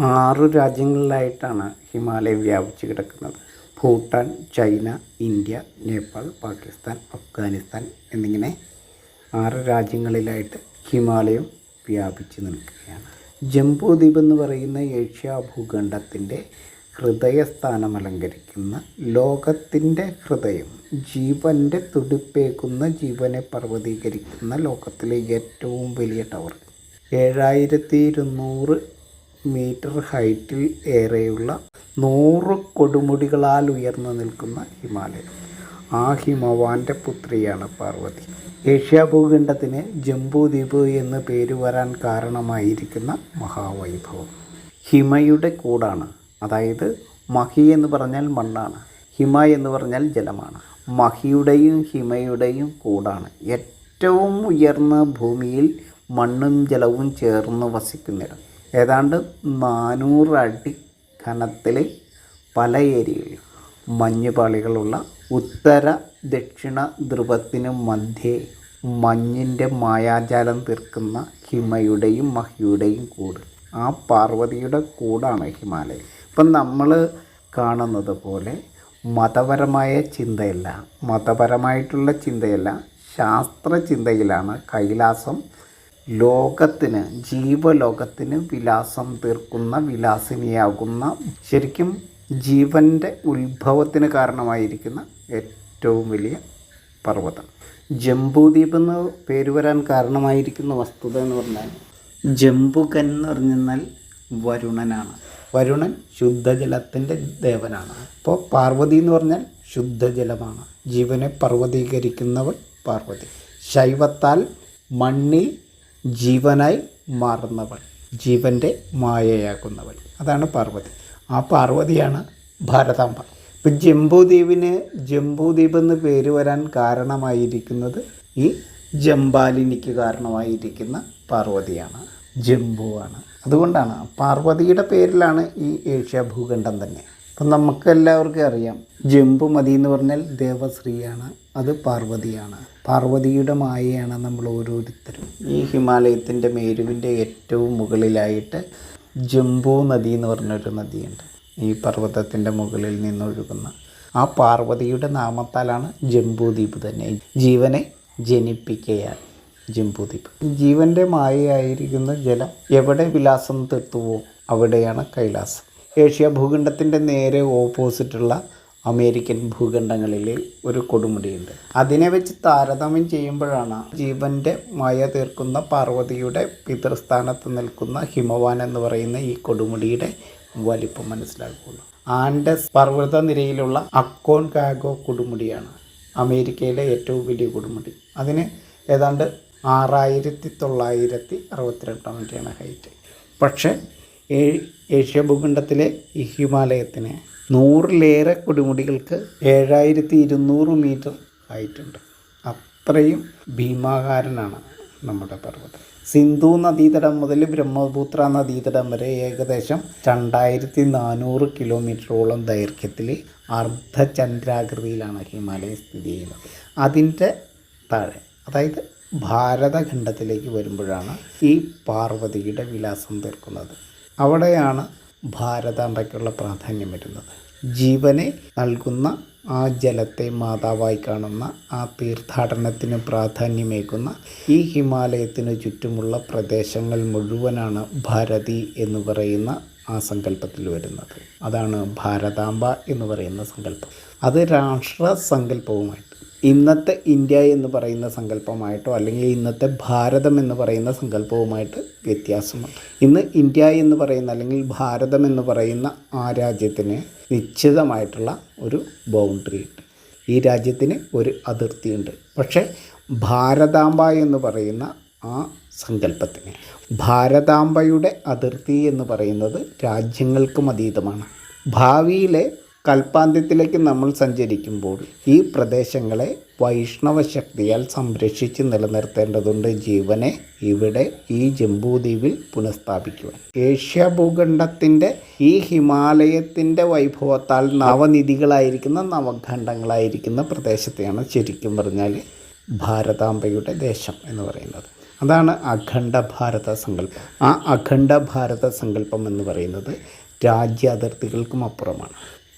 ആറ് രാജ്യങ്ങളിലായിട്ടാണ് ഹിമാലയം വ്യാപിച്ചു കിടക്കുന്നത്. ഭൂട്ടാൻ ചൈന ഇന്ത്യ നേപ്പാൾ പാകിസ്ഥാൻ അഫ്ഗാനിസ്ഥാൻ എന്നിങ്ങനെ ആറ് രാജ്യങ്ങളിലായിട്ട് ഹിമാലയം വ്യാപിച്ചു നിൽക്കുകയാണ്. ജംബൂദ്വീപ് എന്ന് പറയുന്ന ഏഷ്യ ഭൂഖണ്ഡത്തിന്റെ ഹൃദയസ്ഥാനം അലങ്കരിക്കുന്ന ലോകത്തിന്റെ ഹൃദയം ജീവന്റെ തുടിപ്പേക്കുന്ന ജീവനെ പർവതീകരിക്കുന്ന ലോകത്തിലെ ഏറ്റവും വലിയ ടവർ. ഏഴായിരത്തി ഇരുന്നൂറ് മീറ്റർ ഹൈറ്റിൽ ഏറെയുള്ള നൂറ് കൊടുമുടികളാൽ ഉയർന്നു നിൽക്കുന്ന ഹിമാലയം. ആ ഹിമവാന്റെ പുത്രിയാണ് പാർവതി. ഏഷ്യ ഭൂഖണ്ഡത്തിന് ജംബൂദ്വീപ് എന്ന് പേര് വരാൻ കാരണമായിരിക്കുന്ന മഹാവൈഭവം. ഹിമയുടെ കൂടാണ്. അതായത് മഹി എന്ന് പറഞ്ഞാൽ മണ്ണാണ്. ഹിമ എന്ന് പറഞ്ഞാൽ ജലമാണ്. മഹിയുടെയും ഹിമയുടെയും കൂടാണ്. ഏറ്റവും ഉയർന്ന ഭൂമിയിൽ മണ്ണും ജലവും ചേർന്ന് വസിക്കുന്നിടം. ഏതാണ്ട് നാനൂറ് അടി കനത്തിൽ പല ഏരിയയിൽ മഞ്ഞുപാളികളുള്ള ഉത്തര ദക്ഷിണ ധ്രുവത്തിന് മധ്യേ മഞ്ഞിന്റെ മായാജാലം തീർക്കുന്ന ഹിമയുടെയും മഹിയുടെയും കൂട്. ആ പാർവതിയുടെ കൂടാണ് ഹിമാലയം. ഇപ്പം നമ്മൾ കാണുന്നത് പോലെ മതപരമായ ചിന്തയല്ല. മതപരമായിട്ടുള്ള ചിന്തയല്ല. ശാസ്ത്ര ചിന്തയിലാണ് കൈലാസം ലോകത്തിന് ജീവലോകത്തിന് വിലാസം തീർക്കുന്ന വിലാസിനിയാകുന്ന ശരിക്കും ജീവന്റെ ഉത്ഭവത്തിന് കാരണമായിരിക്കുന്ന ഏറ്റവും വലിയ പർവതം. ജംബൂദ്വീപ് എന്ന് പേര് വരാൻ കാരണമായിരിക്കുന്ന വസ്തുത എന്ന് പറഞ്ഞാൽ ജംബുകൻ എന്ന് പറഞ്ഞാൽ വരുണനാണ്. വരുണൻ ശുദ്ധജലത്തിന്റെ ദേവനാണ്. അപ്പോൾ പാർവതി എന്ന് പറഞ്ഞാൽ ശുദ്ധജലമാണ്. ജീവനെ പർവതീകരിക്കുന്നവൾ പാർവതി. ശൈവത്താൽ മണ്ണിൽ ജീവനായി മാറുന്നവൾ ജീവന്റെ മായയാകുന്നവൾ. അതാണ് പാർവതി. ആ പാർവതിയാണ് ഭാരതാംബ. ഇപ്പം ജംബൂദ്വീപിന് ജംബൂദ്വീപ് എന്ന് പേര് വരാൻ കാരണമായിരിക്കുന്നത് ഈ ജംബാലിനിക്ക് കാരണമായിരിക്കുന്ന പാർവതിയാണ് ജംബുവാണ്. അതുകൊണ്ടാണ് പാർവതിയുടെ പേരിലാണ് ഈ ഏഷ്യ ഭൂഖണ്ഡം തന്നെ. അപ്പം നമുക്ക് എല്ലാവർക്കും അറിയാം. ജംബുമതി എന്ന് പറഞ്ഞാൽ ദേവശ്രീയാണ് അത് പാർവതിയാണ്. പാർവതിയുടെ മായയാണ് നമ്മൾ ഓരോരുത്തരും. ഈ ഹിമാലയത്തിന്റെ മേരുവിന്റെ ഏറ്റവും മുകളിലായിട്ട് ജംബു നദി എന്ന് പറഞ്ഞൊരു നദിയുണ്ട്. ഈ പർവതത്തിന്റെ മുകളിൽ നിന്നൊഴുകുന്ന ആ പാർവതിയുടെ നാമത്താലാണ് ജംബൂദ്വീപ് തന്നെ. ജീവനെ ജനിപ്പിക്കയാൽ ജംബൂദ്വീപ് ജീവന്റെ മായയായിരിക്കുന്ന ജലം എവിടെ വിലാസം തീർത്തുവോ അവിടെയാണ് കൈലാസം. ഏഷ്യ ഭൂഖണ്ഡത്തിന്റെ നേരെ ഓപ്പോസിറ്റുള്ള അമേരിക്കൻ ഭൂഖണ്ഡങ്ങളിൽ ഒരു കൊടുമുടിയുണ്ട്. അതിനെ വെച്ച് താരതമ്യം ചെയ്യുമ്പോഴാണ് ജീവന്റെ മായ തീർക്കുന്ന പാർവതിയുടെ പിതൃസ്ഥാനത്ത് നിൽക്കുന്ന ഹിമവാൻ എന്ന് പറയുന്ന ഈ കൊടുമുടിയുടെ വലിപ്പം മനസ്സിലാക്കുകയുള്ളൂ ആൻഡസ് പർവത നിരയിലുള്ള അക്കോൺ കാഗോ കൊടുമുടിയാണ് അമേരിക്കയിലെ ഏറ്റവും വലിയ കൊടുമുടി. അതിന് ഏതാണ്ട് ആറായിരത്തി തൊള്ളായിരത്തി അറുപത്തിരണ്ടാം മീറ്ററാണ് ഹൈറ്റ്. പക്ഷേ ഏഷ്യ ഭൂഖണ്ഡത്തിലെ ഈ ഹിമാലയത്തിന് നൂറിലേറെ കൊടുമുടികൾക്ക് ഏഴായിരത്തി ഇരുന്നൂറ് മീറ്റർ ആയിട്ടുണ്ട് അത്രയും ഭീമാകാരനാണ് നമ്മുടെ പർവതം. സിന്ധു നദീതടം മുതൽ ബ്രഹ്മപുത്ര നദീതടം വരെ ഏകദേശം രണ്ടായിരത്തി നാനൂറ് കിലോമീറ്ററോളം ദൈർഘ്യത്തിൽ അർദ്ധചന്ദ്രാകൃതിയിലാണ് ഹിമാലയം സ്ഥിതി ചെയ്യുന്നത്. അതിന്റെ താഴെ അതായത് ഭാരതഖണ്ഡത്തിലേക്ക് വരുമ്പോഴാണ് ഈ പാർവതിയുടെ വിലാസം തീർക്കുന്നത്. അവിടെയാണ് ഭാരതാംബയ്ക്കുള്ള പ്രാധാന്യം വരുന്നത്. ജീവനെ നൽകുന്ന ആ ജലത്തെ മാതാവായി കാണുന്ന ആ തീർത്ഥാടനത്തിന് പ്രാധാന്യമേകുന്ന ഈ ഹിമാലയത്തിനു ചുറ്റുമുള്ള പ്രദേശങ്ങൾ മുഴുവനാണ് ഭാരതി എന്ന് പറയുന്ന ആ സങ്കല്പത്തിൽ വരുന്നത്. അതാണ് ഭാരതാംബ എന്ന് പറയുന്ന സങ്കല്പം. അത് രാഷ്ട്ര സങ്കല്പവുമായിട്ട് ഇന്നത്തെ ഇന്ത്യ എന്ന് പറയുന്ന സങ്കല്പമായിട്ടോ അല്ലെങ്കിൽ ഇന്നത്തെ ഭാരതം എന്ന് പറയുന്ന സങ്കല്പവുമായിട്ട് വ്യത്യാസമുണ്ട്. ഇന്ന് ഇന്ത്യ എന്ന് പറയുന്ന അല്ലെങ്കിൽ ഭാരതം എന്ന് പറയുന്ന ആ രാജ്യത്തിന് നിശ്ചിതമായിട്ടുള്ള ഒരു ബൗണ്ടറി ഉണ്ട്. ഈ രാജ്യത്തിന് ഒരു അതിർത്തിയുണ്ട്. പക്ഷേ ഭാരതാംബ എന്ന് പറയുന്ന ആ സങ്കല്പത്തിന്. ഭാരതാംബയുടെ അതിർത്തി എന്ന് പറയുന്നത് രാജ്യങ്ങൾക്കും അതീതമാണ്. ഭാവിയിലെ കൽപ്പാന്ത്യത്തിലേക്ക് നമ്മൾ സഞ്ചരിക്കുമ്പോൾ ഈ പ്രദേശങ്ങളെ വൈഷ്ണവ ശക്തിയാൽ സംരക്ഷിച്ച് നിലനിർത്തേണ്ടതുണ്ട് ജീവനെ ഇവിടെ ഈ ജംബൂദ്വീപിൽ പുനഃസ്ഥാപിക്കുവാൻ. ഏഷ്യ ഭൂഖണ്ഡത്തിന്റെ ഈ ഹിമാലയത്തിന്റെ വൈഭവത്താൽ നവനിധികളായിരിക്കുന്ന നവഖണ്ഡങ്ങളായിരിക്കുന്ന പ്രദേശത്തെയാണ് ശരിക്കും പറഞ്ഞാൽ ഭാരതാംബയുടെ ദേശം എന്ന് പറയുന്നത്. അതാണ് അഖണ്ഡ ഭാരത സങ്കല്പം. ആ അഖണ്ഡ ഭാരത സങ്കല്പം എന്ന് പറയുന്നത് രാജ്യാതിർത്തികൾക്കും അപ്പുറമാണ്.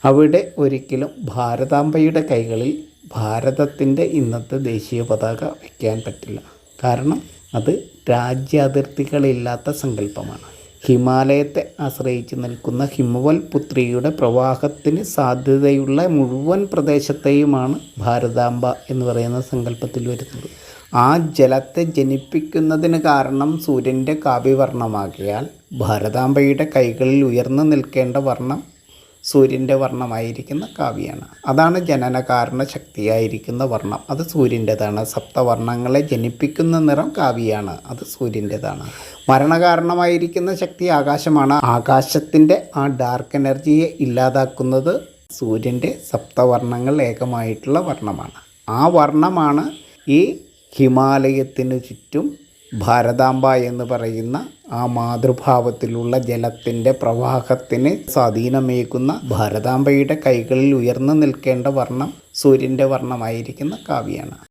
അവിടെ ഒരിക്കലും ഭാരതാംബയുടെ കൈകളിൽ ഭാരതത്തിന്റെ ഇന്നത്തെ ദേശീയ പതാക വയ്ക്കാൻ പറ്റില്ല. കാരണം അത് രാജ്യാതിർത്തികളില്ലാത്ത സങ്കല്പമാണ്. ഹിമാലയത്തെ ആശ്രയിച്ച് നിൽക്കുന്ന ഹിമവൽ പുത്രിയുടെ പ്രവാഹത്തിന് സാധ്യതയുള്ള മുഴുവൻ പ്രദേശത്തെയുമാണ് ഭാരതാംബ എന്ന് പറയുന്ന സങ്കല്പത്തിൽ വരുന്നത്. ആ ജലത്തെ ജനിപ്പിക്കുന്നതിന് കാരണം സൂര്യന്റെ കാവ്യവർണമാകിയാൽ ഭാരതാംബയുടെ കൈകളിൽ ഉയർന്നു നിൽക്കേണ്ട വർണം സൂര്യന്റെ വർണമായിരിക്കുന്ന കാവ്യാണ്. അതാണ് ജനനകാരണ ശക്തിയായിരിക്കുന്ന വർണം. അത് സൂര്യന്റെതാണ്. സപ്തവർണങ്ങളെ ജനിപ്പിക്കുന്ന നിറം കാവ്യാണ്. അത് സൂര്യന്റെതാണ്. മരണകാരണമായിരിക്കുന്ന ശക്തി ആകാശമാണ്. ആകാശത്തിന്റെ ആ ഡാർക്ക് എനർജിയെ ഇല്ലാതാക്കുന്നത് സൂര്യന്റെ സപ്തവർണങ്ങൾ ഏകമായിട്ടുള്ള വർണമാണ്. ആ വർണമാണ് ഈ ഹിമാലയത്തിനു ചുറ്റും ഭാരതാംബ എന്ന് പറയുന്ന ആ മാതൃഭാവത്തിലുള്ള ജലത്തിന്റെ പ്രവാഹത്തിന് സ്വാധീനമേകുന്ന ഭാരതാംബയുടെ കൈകളിൽ ഉയർന്നു നിൽക്കേണ്ട വർണം സൂര്യന്റെ വർണമായിരിക്കുന്ന കാവ്യാണ്.